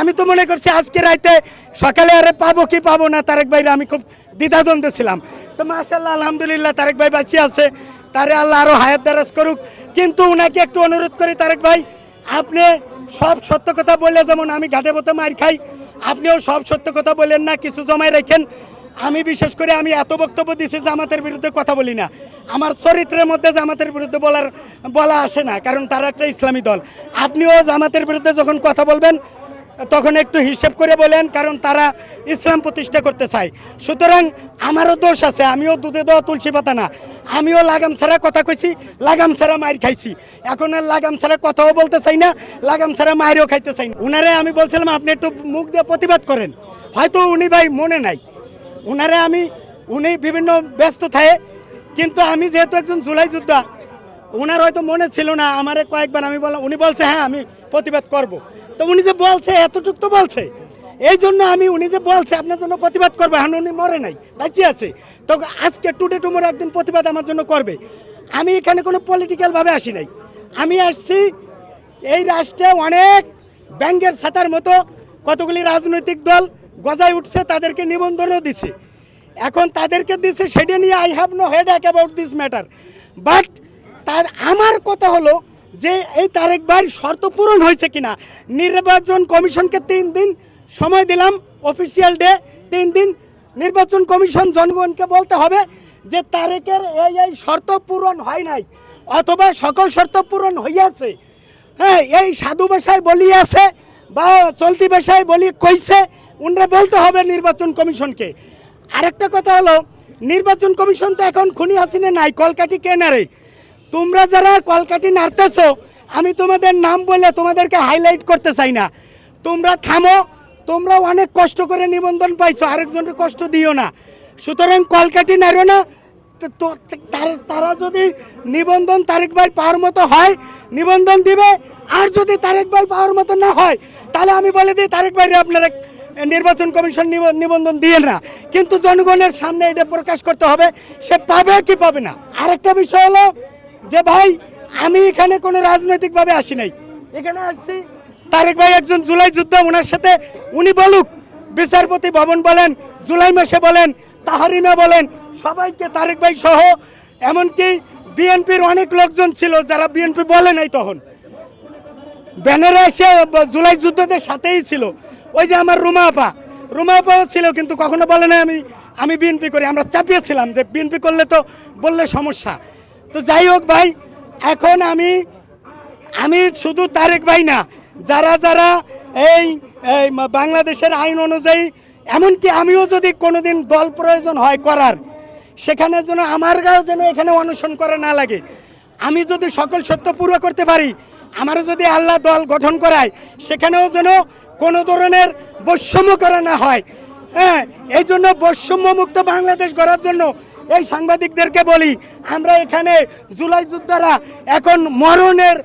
আমি তো মনে করছি আজকে রাইতে সকালে আরে পাবো কি পাবো না, তারেক ভাইরে আমি খুব দ্বিধাদ্বন্দ্বে ছিলাম। তো মাশাল্লাহ আলহামদুলিল্লাহ তারেক ভাই বাঁচিয়ে আছে, তারে আল্লাহ আরও হায়াত দারাজ করুক। কিন্তু উনাকে একটু অনুরোধ করি তারেক ভাই, আপনি সব সত্য কথা বললে যেমন আমি ঘাটে পথে মার খাই, আপনিও সব সত্য কথা বলেন না, কিছু জমায় রেখেন। আমি বিশেষ করে আমি এত বক্তব্য দিছি জামাতের বিরুদ্ধে কথা বলি না। আমার চরিত্রের মধ্যে জামাতের বিরুদ্ধে বলার, বলা আসে না, কারণ তারা একটা ইসলামী দল। আপনিও জামাতের বিরুদ্ধে যখন কথা বলবেন তখন একটু হিসেব করে বলেন, কারণ তারা ইসলাম প্রতিষ্ঠা করতে চায়। সুতরাং আমারও দোষ আছে, আমিও দুধে দেওয়া তুলসী পাতা না। আমিও লাগাম ছাড়া কথা কইছি, লাগাম ছাড়া মায়ের খাইছি। এখন আর লাগাম ছাড়া কথাও বলতে চাই না, লাগাম ছাড়া মায়েরও খাইতে চাই না। উনারে আমি বলছিলাম, আপনি একটু মুখ দিয়ে প্রতিবাদ করেন। হয়তো উনি ভাই মনে নাই। উনারে আমি, উনি বিভিন্ন ব্যস্ত থাকে, কিন্তু আমি যেহেতু একজন জুলাই যোদ্ধা ওনার হয়তো মনে ছিল না, আমারে কয়েকবার আমি বললাম, উনি বলছে হ্যাঁ আমি প্রতিবাদ করব। তো উনি যে বলছে, এতটুক তো বলছে। এই জন্য আমি, উনি যে বলছে, আপনার জন্য প্রতিবাদ করবে, এখন উনি মরে নাই, বাঁচি আছে। তো আজকে টুডে টুমোর একদিন প্রতিবাদ আমার জন্য করবে। আমি এখানে কোনো পলিটিক্যালভাবে আসি নাই। আমি আসছি, এই রাষ্ট্রে অনেক ব্যাংকের ছাতার মতো কতগুলি রাজনৈতিক দল গজায় উঠছে, তাদেরকে নিবন্ধনও দিছে। এখন তাদেরকে দিছে, সেটা নিয়ে I have no headache about this matter but তার আমার কথা হলো যে এই তারেক ভাইয়ের শর্ত পূরণ হয়েছে কিনা? নির্বাচন কমিশনকে তিন দিন সময় দিলাম অফিসিয়াল ডে তিন দিন নির্বাচন কমিশন জনগণকে বলতে হবে যে তারেকের এই এই শর্ত পূরণ হয় নাই, অথবা সকল শর্ত পূরণ হইয়াছে। হ্যাঁ এই সাধু ভাষায় বলিয়াছে বা চলতি ভাষায় বলি কইছে, উনরা বলতে হবে নির্বাচন কমিশনকে। আরেকটা কথা হলো, নির্বাচন কমিশন তো এখন খুনি হাসিনে নাই, কলকাঠি কে নারে তোমরা যারা কলকাঠি নাড়তেছো, আমি তোমাদের নাম বলে তোমাদেরকে হাইলাইট করতে চাই না। তোমরা থামো, তোমরা অনেক কষ্ট করে নিবন্ধন পাইছো আরেকজনের কষ্ট দিও না। সুতরাং কলকাটি নাড়ো না। তার- যদি নিবন্ধন তারেক ভাই পাওয়ার মতো হয়, নিবন্ধন দিবে। আর যদি তারেক ভাই পাওয়ার মতো না হয়, তাহলে আমি বলে দিই তারেক ভাইরে আপনারা নির্বাচন কমিশন নিব- নিবন্ধন দিয়ে না। কিন্তু জনগণের সামনে এটা প্রকাশ করতে হবে, সে পাবে কি পাবে না? আরেকটা বিষয় হলো যে ভাই, আমি এখানে কোনো রাজনৈতিকভাবে আসি নাই। এখানে আসছি, তারেক ভাই একজন জুলাই যুদ্ধ ওনার সাথে উনি বলুক, বিচারপতি ভবন বলেন, জুলাই মাসে বলেন তাহারিনা বলেন, সবাইকে তারেক ভাই সহ, এমনকি বিএনপির অনেক লোকজন ছিল যারা বিএনপি বলে নাই তখন। ব্যানারে এসে জুলাই যুদ্ধদের সাথেই ছিল। ওই যে আমার রুমা আপা, রুমা আপাও ছিল, কিন্তু কখনো বলে না আমি আমি বিএনপি করি। আমরা চাপিয়েছিলাম যে বিএনপি করলে তো বললে সমস্যা। তো যাই হোক ভাই, এখন আমি আমি শুধু তারেক ভাই না, যারা যারা এই বাংলাদেশের আইন অনুযায়ী, এমনকি আমিও যদি কোনোদিন দল প্রয়োজন হয় করার, সেখানে যেন আমার গাও যেন এখানে অনশন করা না লাগে। আমি যদি সকল সত্য পুরো করতে পারি, আমারও যদি আল্লাহ দল গঠন করায়, সেখানেও যেন কোনো ধরনের বৈষম্য করা না হয়। হ্যাঁ এই জন্য বৈষম্য মুক্ত বাংলাদেশ গড়ার জন্য এই সাংবাদিকদেরকে বলি আমরা এখানে জুলাই যোদ্ধারা এখন মরণের